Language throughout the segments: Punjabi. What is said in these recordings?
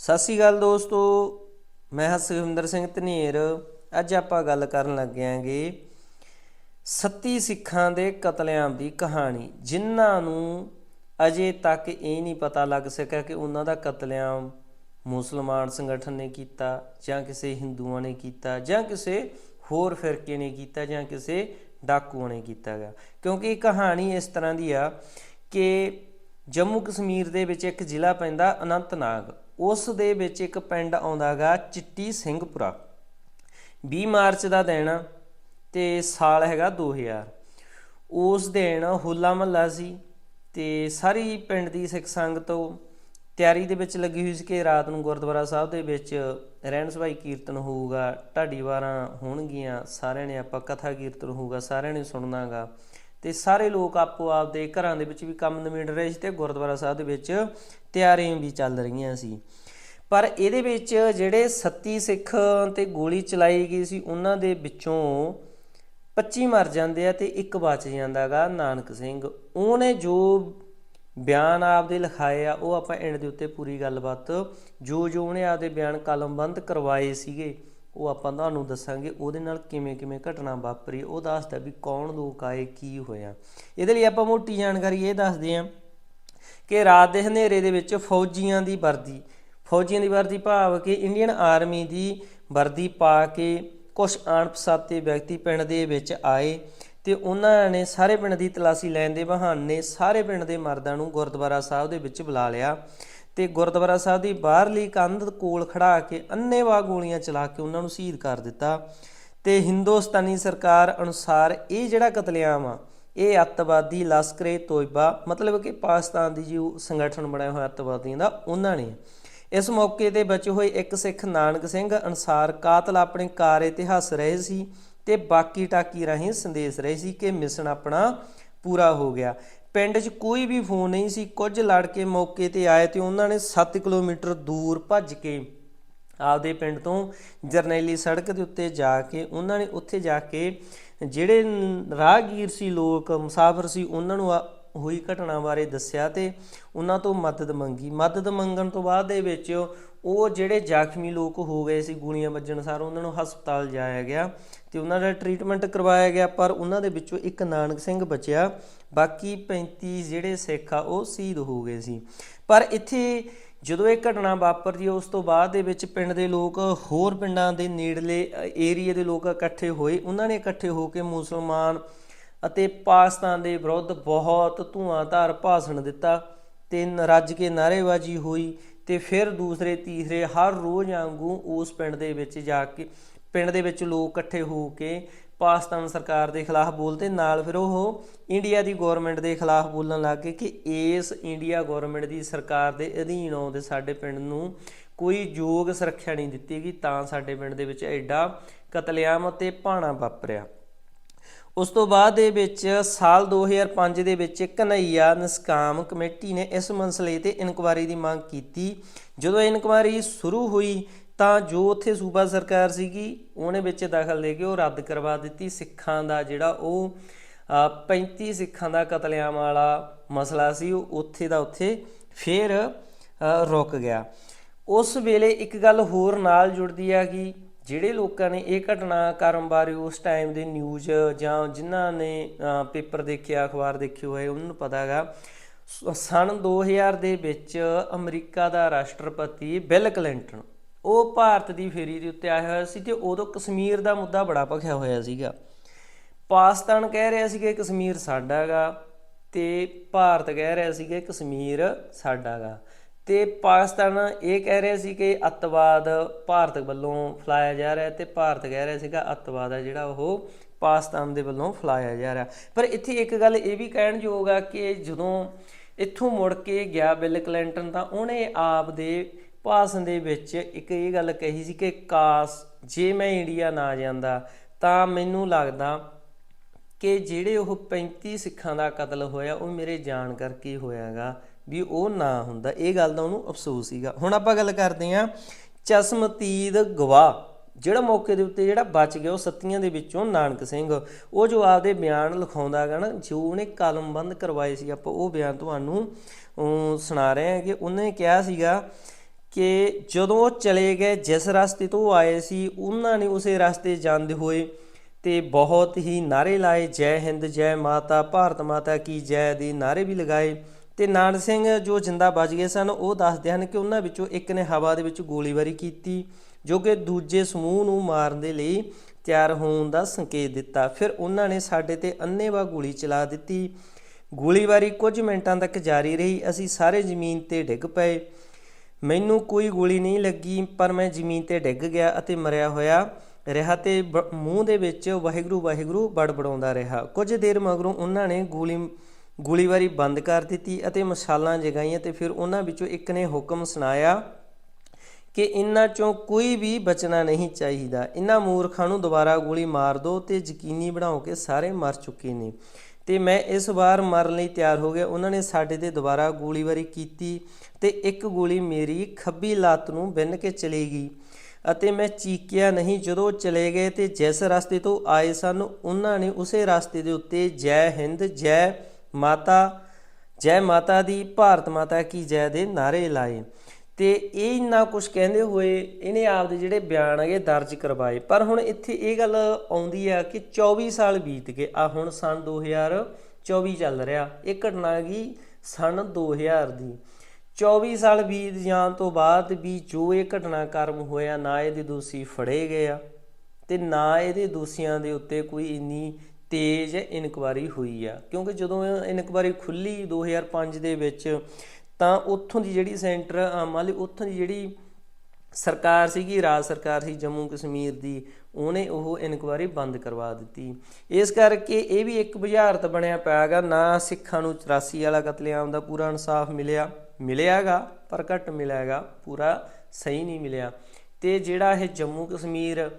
ਸਤਿ ਸ਼੍ਰੀ ਅਕਾਲ ਦੋਸਤੋ, ਮੈਂ ਹਾਂ ਸਿੰਘ ਧਨੇਰ। ਅੱਜ ਆਪਾਂ ਗੱਲ ਕਰਨ ਲੱਗਿਆਂਗੇ ਆਂਗੇ ਸਿੱਖਾਂ ਦੇ ਕਤਲੇਆਮ ਦੀ ਕਹਾਣੀ, ਜਿਨ੍ਹਾਂ ਨੂੰ ਅਜੇ ਤੱਕ ਇਹ ਨਹੀਂ ਪਤਾ ਲੱਗ ਸਕਿਆ ਕਿ ਉਹਨਾਂ ਦਾ ਕਤਲੇਆਮ ਮੁਸਲਮਾਨ ਸੰਗਠਨ ਨੇ ਕੀਤਾ, ਜਾਂ ਕਿਸੇ ਹਿੰਦੂਆਂ ਨੇ ਕੀਤਾ, ਜਾਂ ਕਿਸੇ ਹੋਰ ਫਿਰਕੇ ਨੇ ਕੀਤਾ, ਜਾਂ ਕਿਸੇ ਡਾਕੂਆਂ ਨੇ ਕੀਤਾ ਗਾ। ਕਿਉਂਕਿ ਇਹ ਕਹਾਣੀ ਇਸ ਤਰ੍ਹਾਂ ਦੀ ਆ ਕਿ ਜੰਮੂ ਕਸ਼ਮੀਰ ਦੇ ਵਿੱਚ ਇੱਕ ਜ਼ਿਲ੍ਹਾ ਪੈਂਦਾ ਅਨੰਤਨਾਗ। ਉਸ ਦੇ ਵਿੱਚ ਇੱਕ ਪਿੰਡ ਆਉਂਦਾਗਾ ਚਿੱਟੀ ਸਿੰਘਪੁਰਾ। 20 ਮਾਰਚ ਦਾ ਦਿਨ ਆ ਤੇ ਸਾਲ ਹੈਗਾ 2000 ਉਸ ਦਿਨ ਹੋਲਾ ਮਹੱਲਾ ਸੀ ਤੇ ਸਾਰੀ ਪਿੰਡ ਦੀ ਸਿੱਖ ਸੰਗਤ ਤਿਆਰੀ ਦੇ ਵਿੱਚ ਲੱਗੀ ਹੋਈ ਸੀ ਕਿ ਰਾਤ ਨੂੰ ਗੁਰਦੁਆਰਾ ਸਾਹਿਬ ਦੇ ਵਿੱਚ ਰਹਿਣ ਸਭਾਈ ਕੀਰਤਨ ਹੋਊਗਾ, ਢਾਡੀ ਵਾਰਾਂ ਹੋਣਗੀਆਂ, ਸਾਰਿਆਂ ਨੇ ਆਪਾਂ ਕਥਾ ਕੀਰਤਨ ਹੋਊਗਾ, ਸਾਰਿਆਂ ਨੇ ਸੁਣਨਾਗਾ। ਤੇ ਸਾਰੇ ਲੋਕ ਆਪੋ ਆਪ ਦੇ ਘਰਾਂ ਦੇ ਵਿੱਚ ਵੀ ਕੰਮ ਨਿਬੇੜ ਰਹੇ ਸੀ ਤੇ ਗੁਰਦੁਆਰਾ ਸਾਹਿਬ ਦੇ ਵਿੱਚ ਤਿਆਰੀਆਂ ਵੀ ਚੱਲ ਰਹੀਆਂ ਸੀ। ਪਰ ਇਹਦੇ ਵਿੱਚ ਜਿਹੜੇ 37 ਸਿੱਖ ਤੇ ਗੋਲੀ ਚਲਾਈ ਗਈ ਸੀ, ਉਹਨਾਂ ਦੇ ਵਿੱਚੋਂ 25 ਮਰ ਜਾਂਦੇ ਆ ਤੇ ਇੱਕ ਬਚ ਜਾਂਦਾਗਾ ਨਾਨਕ ਸਿੰਘ। ਉਹਨੇ ਜੋ ਬਿਆਨ ਆਪਦੇ ਲਿਖਾਏ ਆ, ਉਹ ਆਪਾਂ ਐਂਡ ਦੇ ਉੱਤੇ ਪੂਰੀ ਗੱਲਬਾਤ ਜੋ ਜੋ ਉਹਨੇ ਆਪਦੇ ਬਿਆਨ ਕਲਮਬੰਦ ਕਰਵਾਏ ਸੀਗੇ ਉਹ ਆਪਾਂ ਤੁਹਾਨੂੰ ਦੱਸਾਂਗੇ ਉਹਦੇ ਨਾਲ ਕਿਵੇਂ ਕਿਵੇਂ ਘਟਨਾ ਵਾਪਰੀ, ਉਹ ਦੱਸਦਾ ਵੀ ਕੌਣ ਲੋਕ ਆਏ, ਕੀ ਹੋਇਆ। ਇਹਦੇ ਲਈ ਆਪਾਂ ਮੋਟੀ ਜਾਣਕਾਰੀ ਇਹ ਦੱਸਦੇ ਆਂ ਕਿ ਰਾਤ ਦੇ ਹਨੇਰੇ ਦੇ ਵਿੱਚ ਫੌਜੀਆਂ ਦੀ ਵਰਦੀ, ਫੌਜੀਆਂ ਦੀ ਵਰਦੀ ਭਾਵ ਕਿ ਇੰਡੀਅਨ ਆਰਮੀ ਦੀ ਵਰਦੀ ਪਾ ਕੇ ਕੁਝ ਅਣਪਛਾਤੇ ਵਿਅਕਤੀ ਪਿੰਡ ਦੇ ਵਿੱਚ ਆਏ ਤੇ ਉਹਨਾਂ ਨੇ ਸਾਰੇ ਪਿੰਡ ਦੀ ਤਲਾਸ਼ੀ ਲੈਣ ਦੇ ਬਹਾਨੇ ਸਾਰੇ ਪਿੰਡ ਦੇ ਮਰਦਾਂ ਨੂੰ ਗੁਰਦੁਆਰਾ ਸਾਹਿਬ ਦੇ ਵਿੱਚ ਬੁਲਾ ਲਿਆ। ਤੇ ਗੁਰਦੁਆਰਾ ਸਾਹਿਬ ਦੀ ਬਾਹਰਲੀ ਕੰਧ ਕੋਲ ਖੜਾ ਕੇ ਅੰਨੇਵਾਹ ਗੋਲੀਆਂ ਚਲਾ ਕੇ ਉਹਨਾਂ ਨੂੰ ਸ਼ਹੀਦ ਕਰ ਦਿੱਤਾ। ਤੇ ਹਿੰਦੁਸਤਾਨੀ ਸਰਕਾਰ ਅਨੁਸਾਰ ਇਹ ਜਿਹੜਾ ਕਤਲੇਆਮ ਆ, ਇਹ ਅੱਤਵਾਦੀ ਲਸ਼ਕਰੇ ਤੋਇਬਾ, ਮਤਲਬ ਕਿ ਪਾਕਿਸਤਾਨ ਦੀ ਜੋ ਸੰਗਠਨ ਬਣਾਇਆ ਹੋਇਆ ਅੱਤਵਾਦੀਆਂ ਦਾ, ਉਹਨਾਂ ਨੇ। ਇਸ ਮੌਕੇ ਤੇ ਬਚੇ ਹੋਏ ਇੱਕ ਸਿੱਖ ਨਾਨਕ ਸਿੰਘ ਅਨਸਾਰ ਕਾਤਲ ਆਪਣੇ ਕਾਰ ਇਤਿਹਾਸ ਰਹੇ ਸੀ ਤੇ ਬਾਕੀ ਟਾਕੀ ਰਾਹੀਂ ਸੰਦੇਸ਼ ਰਹੇ ਸੀ ਕਿ ਮਿਸ਼ਨ ਆਪਣਾ ਪੂਰਾ ਹੋ ਗਿਆ। ਪਿੰਡ 'ਚ ਕੋਈ ਵੀ ਫੋਨ ਨਹੀਂ ਸੀ। ਕੁਝ ਲੜਕੇ ਮੌਕੇ ਤੇ ਆਏ ਤੇ ਉਹਨਾਂ ਨੇ 7 ਕਿਲੋਮੀਟਰ ਦੂਰ ਭੱਜ ਕੇ ਆਪਦੇ ਪਿੰਡ ਤੋਂ ਜਰਨੈਲੀ ਸੜਕ ਦੇ ਉੱਤੇ ਜਾ ਕੇ ਉਹਨਾਂ ਨੇ ਉੱਥੇ ਜਾ ਕੇ ਜਿਹੜੇ ਰਾਹਗੀਰ ਸੀ ਲੋਕ, ਮੁਸਾਫਰ ਸੀ, ਉਹਨਾਂ ਨੂੰ ਆ- ਹੋਈ ਘਟਨਾ ਬਾਰੇ ਦੱਸਿਆ ਤੇ ਉਹਨਾਂ ਤੋਂ ਮਦਦ ਮੰਗੀ। ਮਦਦ ਮੰਗਣ ਤੋਂ ਬਾਅਦ ਦੇ ਵਿੱਚ ਉਹ ਜਿਹੜੇ ਜ਼ਖਮੀ ਲੋਕ ਹੋ ਗਏ ਸੀ, ਗੋਲੀਆਂ ਵੱਜਣ ਸਾਰ ਉਹਨਾਂ ਨੂੰ ਹਸਪਤਾਲ ਜਾਇਆ ਗਿਆ ਤੇ ਉਹਨਾਂ ਦਾ ਟ੍ਰੀਟਮੈਂਟ ਕਰਵਾਇਆ ਗਿਆ, ਪਰ ਉਹਨਾਂ ਦੇ ਵਿੱਚੋਂ ਇੱਕ ਨਾਨਕ ਸਿੰਘ ਬਚਿਆ, ਬਾਕੀ 35 ਜਿਹੜੇ ਸਿੱਖ ਆ ਉਹ ਸ਼ਹੀਦ ਹੋ ਗਏ ਸੀ। ਪਰ ਇੱਥੇ ਜਦੋਂ ਇਹ ਘਟਨਾ ਵਾਪਰਦੀ ਹੈ ਉਸ ਤੋਂ ਬਾਅਦ ਦੇ ਵਿੱਚ ਪਿੰਡ ਦੇ ਲੋਕ ਹੋਰ ਪਿੰਡਾਂ ਦੇ ਨੇੜਲੇ ਏਰੀਆ ਦੇ ਲੋਕ ਇਕੱਠੇ ਹੋਏ। ਉਹਨਾਂ ਨੇ ਇਕੱਠੇ ਹੋ ਕੇ ਮੁਸਲਮਾਨ ਅਤੇ ਪਾਕਿਸਤਾਨ ਦੇ ਵਿਰੁੱਧ ਬਹੁਤ ਧੂਆਂਧਾਰ ਭਾਸ਼ਣ ਦਿੱਤਾ ਤੇ ਰੱਜ ਕੇ ਨਾਅਰੇਬਾਜ਼ੀ ਹੋਈ ਤੇ ਫਿਰ ਦੂਸਰੇ, ਤੀਸਰੇ ਹਰ ਰੋਜ਼ ਵਾਂਗੂ ਉਸ ਪਿੰਡ ਦੇ ਵਿੱਚ ਜਾ ਕੇ, ਪਿੰਡ ਦੇ ਵਿੱਚ ਲੋਕ ਇਕੱਠੇ ਹੋ ਕੇ ਪਾਕਿਸਤਾਨ ਸਰਕਾਰ ਦੇ ਖਿਲਾਫ ਬੋਲਦੇ। ਨਾਲ ਫਿਰ ਉਹ ਇੰਡੀਆ ਦੀ ਗਵਰਨਮੈਂਟ ਦੇ ਖਿਲਾਫ ਬੋਲਣ ਲੱਗ ਗਏ ਕਿ ਇਸ ਇੰਡੀਆ ਗਵਰਨਮੈਂਟ ਦੀ ਸਰਕਾਰ ਦੇ ਅਧੀਨ ਆਉਂਦੇ ਸਾਡੇ ਪਿੰਡ ਨੂੰ ਕੋਈ ਯੋਗ ਸੁਰੱਖਿਆ ਨਹੀਂ ਦਿੱਤੀ ਗਈ। ਤਾਂ ਸਾਡੇ ਪਿੰਡ ਦੇ ਵਿੱਚ ਐਡਾ ਕਤਲੇਆਮ ਅਤੇ ਭਾਣਾ ਵਾਪਰਿਆ। ਉਸ ਤੋਂ ਬਾਅਦ ਦੇ ਵਿੱਚ ਸਾਲ 2005 ਦੇ ਵਿੱਚ ਕਨਈਆ ਨਿਸਕਾਮ ਕਮੇਟੀ ਨੇ ਇਸ ਮਸਲੇ ਤੇ ਇਨਕੁਆਇਰੀ ਦੀ ਮੰਗ ਕੀਤੀ। ਜਦੋਂ ਇਨਕੁਆਇਰੀ ਸ਼ੁਰੂ ਹੋਈ ਤਾਂ ਜੋ ਉੱਥੇ ਸੂਬਾ ਸਰਕਾਰ ਸੀਗੀ ਉਹਨੇ ਵਿੱਚ ਦਖਲ ਦੇ ਕੇ ਉਹ ਰੱਦ ਕਰਵਾ ਦਿੱਤੀ। ਸਿੱਖਾਂ ਦਾ ਜਿਹੜਾ ਉਹ ਅ, 35 ਸਿੱਖਾਂ ਦਾ ਕਤਲੇਆਮ ਵਾਲਾ ਮਸਲਾ ਸੀ ਉਹ ਉੱਥੇ ਦਾ ਉੱਥੇ ਫੇਰ ਰੁਕ ਗਿਆ। ਉਸ ਵੇਲੇ ਇੱਕ ਗੱਲ ਹੋਰ ਨਾਲ ਜੁੜਦੀ ਆ ਕਿ ਜਿਹੜੇ ਲੋਕਾਂ ਨੇ ਇਹ ਘਟਨਾ ਕਰਨ ਬਾਰੇ ਉਸ ਟਾਈਮ ਦੇ ਨਿਊਜ਼ ਜਾਂ ਜਿਨ੍ਹਾਂ ਨੇ ਪੇਪਰ ਦੇਖਿਆ ਅਖਬਾਰ ਦੇਖੇ ਹੋਏ, ਉਹਨਾਂ ਨੂੰ ਪਤਾ ਹੈਗਾ, ਸ- ਸਨ 2000 ਦੇ ਵਿੱਚ ਅਮਰੀਕਾ ਦਾ ਰਾਸ਼ਟਰਪਤੀ ਬਿਲ ਕਲਿੰਟਨ, ਉਹ ਭਾਰਤ ਦੀ ਫੇਰੀ ਦੇ ਉੱਤੇ ਆਇਆ ਹੋਇਆ ਸੀ ਤੇ ਉਦੋਂ ਕਸ਼ਮੀਰ ਦਾ ਮੁੱਦਾ ਬੜਾ ਭਖਿਆ ਹੋਇਆ ਸੀਗਾ। ਪਾਕਿਸਤਾਨ ਕਹਿ ਰਿਹਾ ਸੀ ਕਿ ਕਸ਼ਮੀਰ ਸਾਡਾ ਹੈਗਾ ਤੇ ਭਾਰਤ ਕਹਿ ਰਿਹਾ ਸੀ ਕਿ ਕਸ਼ਮੀਰ ਸਾਡਾ ਹੈਗਾ। ਤੇ ਪਾਕਿਸਤਾਨ ਇਹ ਕਹਿ ਰਿਹਾ ਸੀ ਕਿ ਅੱਤਵਾਦ ਭਾਰਤ ਵੱਲੋਂ ਫਲਾਇਆ ਜਾ ਰਿਹਾ ਤੇ ਭਾਰਤ ਕਹਿ ਰਿਹਾ ਸੀਗਾ ਅੱਤਵਾਦ ਹੈ ਜਿਹੜਾ ਉਹ ਪਾਕਿਸਤਾਨ ਦੇ ਵੱਲੋਂ ਫਲਾਇਆ ਜਾ ਰਿਹਾ ਪਰ ਇੱਥੇ ਇੱਕ ਗੱਲ ਇਹ ਵੀ ਕਹਿਣ ਯੋਗ ਆ ਕਿ ਜਦੋਂ ਇੱਥੋਂ ਮੁੜ ਕੇ ਗਿਆ ਬਿਲ ਕਲਿੰਟਨ ਤਾਂ ਉਹਨੇ ਆਪ ਦੇ ਭਾਸ਼ਣ ਦੇ ਵਿੱਚ ਇੱਕ ਇਹ ਗੱਲ ਕਹੀ ਸੀ ਕਿ ਕਾਸ਼ ਜੇ ਮੈਂ ਇੰਡੀਆ ਨਾ ਜਾਂਦਾ ਤਾਂ ਮੈਨੂੰ ਲੱਗਦਾ ਕਿ ਜਿਹੜੇ ਉਹ 35 ਸਿੱਖਾਂ ਦਾ ਕਤਲ ਹੋਇਆ ਉਹ ਮੇਰੇ ਜਾਣ ਕਰਕੇ ਹੋਇਆਗਾ। ਵੀ ਉਹ ਨਾ ਹੁੰਦਾ। ਇਹ ਗੱਲ ਦਾ ਉਹਨੂੰ ਅਫਸੋਸ ਸੀਗਾ। ਹੁਣ ਆਪਾਂ ਗੱਲ ਕਰਦੇ ਆਂ ਚਸ਼ਮਤੀਦ ਗਵਾਹ। ਜਿਹੜਾ ਮੌਕੇ ਦੇ ਉੱਤੇ ਜਿਹੜਾ ਬਚ ਗਿਆ, ਉਹ ਸੱਤੀਆਂ ਦੇ ਵਿੱਚੋਂ ਨਾਨਕ ਸਿੰਘ। ਉਹ ਜੋ ਆਪਦੇ ਬਿਆਨ ਲਿਖਾਉਂਦਾ ਹੈਗਾ ਨਾ, ਜੋ ਉਹਨੇ ਕਲਮਬੰਦ ਕਰਵਾਏ ਸੀ, ਆਪਾਂ ਉਹ ਬਿਆਨ ਤੁਹਾਨੂੰ ਸੁਣਾ ਰਹੇ ਹਾਂ ਕਿ ਉਹਨੇ ਕਿਹਾ ਸੀਗਾ ਕਿ ਜਦੋਂ ਉਹ ਚਲੇ ਗਏ, ਜਿਸ ਰਸਤੇ ਤੋਂ ਆਏ ਸੀ, ਉਹਨਾਂ ਨੇ ਉਸੇ ਰਸਤੇ ਜਾਂਦੇ ਹੋਏ ਤੇ ਬਹੁਤ ਹੀ ਨਾਰੇ ਲਾਏ, ਜੈ ਹਿੰਦ, ਜੈ ਮਾਤਾ, ਭਾਰਤ ਮਾਤਾ ਕੀ ਜੈ ਦੇ ਨਾਰੇ ਵੀ ਲਗਾਏ। ਤੇ ਨਾਨ ਸਿੰਘ ਜੋ ਜਿੰਦਾ ਬਚ ਗਏ ਸਨ, ਉਹ ਦੱਸਦੇ ਹਨ ਕਿ ਉਹਨਾਂ ਵਿੱਚੋਂ ਇੱਕ ਨੇ ਹਵਾ ਦੇ ਵਿੱਚ ਗੋਲੀਬਾਰੀ ਕੀਤੀ, ਜੋ ਕਿ ਦੂਜੇ ਸਮੂਹ ਨੂੰ ਮਾਰਨ ਦੇ ਲਈ ਤਿਆਰ ਹੋਣ ਦਾ ਸੰਕੇਤ ਦਿੱਤਾ। ਫਿਰ ਉਹਨਾਂ ਨੇ ਸਾਡੇ ਤੇ ਅੰਨ੍ਹੇਵਾਹ ਗੋਲੀ ਚਲਾ ਦਿੱਤੀ। ਗੋਲੀਬਾਰੀ ਕੁਝ ਮਿੰਟਾਂ ਤੱਕ ਜਾਰੀ ਰਹੀ। ਅਸੀਂ ਸਾਰੇ ਜ਼ਮੀਨ ਤੇ ਡਿੱਗ ਪਏ। ਮੈਨੂੰ ਕੋਈ ਗੋਲੀ ਨਹੀਂ ਲੱਗੀ, ਪਰ ਮੈਂ ਜ਼ਮੀਨ ਤੇ ਡਿੱਗ ਗਿਆ ਅਤੇ ਮਰਿਆ ਹੋਇਆ ਰਿਹਾ ਤੇ ਬ- ਮੂੰਹ ਦੇ ਵਿੱਚ ਵਾਹਿਗੁਰੂ ਵਾਹਿਗੁਰੂ ਬੜਬੜਾਉਂਦਾ ਰਿਹਾ। ਕੁਝ ਦੇਰ ਮਗਰੋਂ ਉਹਨਾਂ ਨੇ ਗੋਲੀ ਗੋਲੀਬਾਰੀ ਬੰਦ ਕਰ ਦਿੱਤੀ ਅਤੇ ਮਸਾਲਾਂ ਜਗਾਈਆਂ ਤੇ ਫਿਰ ਉਹਨਾਂ ਵਿੱਚੋਂ ਇੱਕ ਨੇ ਹੁਕਮ ਸੁਣਾਇਆ ਕਿ ਇਹਨਾਂ ਚੋਂ ਕੋਈ ਵੀ ਬਚਣਾ ਨਹੀਂ ਚਾਹੀਦਾ। ਇਹਨਾਂ ਮੂਰਖਾਂ ਨੂੰ ਦੁਬਾਰਾ ਗੋਲੀ ਮਾਰ ਦਿਓ ਤੇ ਯਕੀਨੀ ਬਣਾਓ ਕਿ ਸਾਰੇ ਮਰ ਚੁੱਕੇ ਨੇ। ਤੇ ਮੈਂ ਇਸ ਵਾਰ ਮਰਨ ਲਈ ਤਿਆਰ ਹੋ ਗਿਆ। ਉਹਨਾਂ ਨੇ ਸਾਡੇ ਤੇ ਦੁਬਾਰਾ ਗੋਲੀਬਾਰੀ ਕੀਤੀ ਤੇ ਇੱਕ ਗੋਲੀ ਮੇਰੀ ਖੱਬੀ ਲੱਤ ਨੂੰ ਬਿੰਨ ਕੇ ਚਲੀ ਗਈ ਅਤੇ ਮੈਂ ਚੀਕਿਆ ਨਹੀਂ। ਜਦੋਂ ਚਲੇ ਗਏ ਤੇ ਜਿਸ ਰਸਤੇ ਤੋਂ ਆਏ ਸਨ, ਉਹਨਾਂ ਨੇ ਉਸੇ ਰਸਤੇ ਦੇ ਉੱਤੇ ਜੈ ਹਿੰਦ, ਜੈ ਮਾਤਾ, ਜੈ ਮਾਤਾ ਦੀ, ਭਾਰਤ ਮਾਤਾ ਕੀ ਜੈ ਦੇ ਨਾਰੇ ਲਾਏ। ਤੇ ਇਹ ਇੰਨਾ ਕੁਝ ਕਹਿੰਦੇ ਹੋਏ ਇਹਨੇ ਆਪਦੇ ਜਿਹੜੇ ਬਿਆਨ ਹੈਗੇ ਦਰਜ ਕਰਵਾਏ। ਪਰ ਹੁਣ ਇੱਥੇ ਇਹ ਗੱਲ ਆਉਂਦੀ ਆ ਕਿ 24 ਸਾਲ ਬੀਤ ਗਏ। ਆ ਹੁਣ ਸਨ 2024 ਚੱਲ ਰਿਹਾ। ਇਹ ਘਟਨਾ ਹੈਗੀ ਸਨ 2000 ਦੀ। 24 ਸਾਲ ਬੀਤ ਜਾਣ ਤੋਂ ਬਾਅਦ ਵੀ ਜੋ ਇਹ ਘਟਨਾਕ੍ਰਮ ਹੋਇਆ, ਨਾ ਇਹਦੇ ਦੋਸ਼ੀ ਫੜੇ ਗਏ ਆ ਤੇ ਨਾ ਇਹਦੇ ਦੋਸ਼ੀਆਂ ਦੇ ਉੱਤੇ ਕੋਈ ਇੰਨੀ ਤੇਜ਼ ਇਨਕੁਆਰੀ ਹੋਈ ਆ। ਕਿਉਂਕਿ ਜਦੋਂ ਇਨਕੁਆਰੀ ਖੁੱਲੀ 2005 ਦੇ ਵਿੱਚ, ਤਾਂ ਉੱਥੋਂ ਦੀ ਜਿਹੜੀ ਸੈਂਟਰ ਮੰਨ ਲਈ ਉੱਥੋਂ ਦੀ ਜਿਹੜੀ ਸਰਕਾਰ ਸੀਗੀ, ਰਾਜ ਸਰਕਾਰ ਸੀ, ਜੰਮੂ ਕਸ਼ਮੀਰ ਦੀ, ਉਹਨੇ ਉਹ ਇਨਕੁਆਰੀ ਬੰਦ ਕਰਵਾ ਦਿੱਤੀ। ਇਸ ਕਰਕੇ ਇਹ ਵੀ ਇੱਕ ਬੁਝਾਰਤ ਬਣਿਆ ਪਿਆਗਾ, ਨਾ ਸਿੱਖਾਂ ਨੂੰ 84 ਵਾਲਾ ਕਤਲੇਆਮ ਦਾ ਪੂਰਾ ਇਨਸਾਫ ਮਿਲਿਆ। ਮਿਲਿਆਗਾ, ਪਰ ਘੱਟ ਮਿਲਿਆਗਾ, ਪੂਰਾ ਸਹੀ ਨਹੀਂ ਮਿਲਿਆ। ਤੇ ਜਿਹੜਾ ਇਹ ਜੰਮੂ ਕਸ਼ਮੀਰ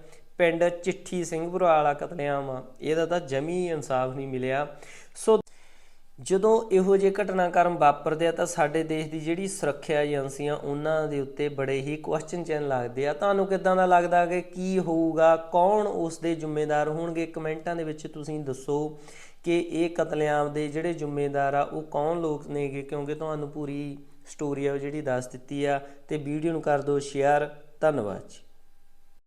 ਪਿੰਡ ਚਿੱਠੀ ਸਿੰਘਪੁਰ ਵਾਲਾ ਕਤਲੇਆਮ ਆ। ਇਹਦਾ ਤਾਂ ਜਮੀ ਇਨਸਾਫ ਨਹੀਂ ਮਿਲਿਆ। ਸੋ ਜਦੋਂ ਇਹੋ ਜਿਹੇ ਘਟਨਾਕ੍ਰਮ ਵਾਪਰਦੇ ਆ ਤਾਂ ਸਾਡੇ ਦੇਸ਼ ਦੀ ਜਿਹੜੀ ਸੁਰੱਖਿਆ ਏਜੰਸੀਆਂ, ਉਹਨਾਂ ਦੇ ਉੱਤੇ ਬੜੇ ਹੀ ਕੁਐਸਚਨ ਚੈਨ ਲੱਗਦੇ ਆ। ਤੁਹਾਨੂੰ ਕਿਦਾਂ ਦਾ ਲੱਗਦਾ ਕਿ ਕੀ ਹੋਊਗਾ? ਕੌਣ ਉਸ ਦੇ ਜ਼ਿੰਮੇਦਾਰ ਹੋਣਗੇ? ਕਮੈਂਟਾਂ ਦੇ ਵਿੱਚ ਤੁਸੀਂ ਦੱਸੋ ਕਿ ਇਹ ਕਤਲੇਆਮ ਦੇ ਜਿਹੜੇ ਜ਼ਿੰਮੇਦਾਰ ਆ, ਉਹ ਕੌਣ ਲੋਕ ਨੇਗੇ? ਕਿਉਂਕਿ ਤੁਹਾਨੂੰ ਪੂਰੀ ਸਟੋਰੀ ਆ ਉਹ ਜਿਹੜੀ ਦੱਸ ਦਿੱਤੀ ਆ। ਤੇ ਵੀਡੀਓ ਨੂੰ ਕਰ ਦਿਓ ਸ਼ੇਅਰ ਧੰਨਵਾਦ ਜੀ।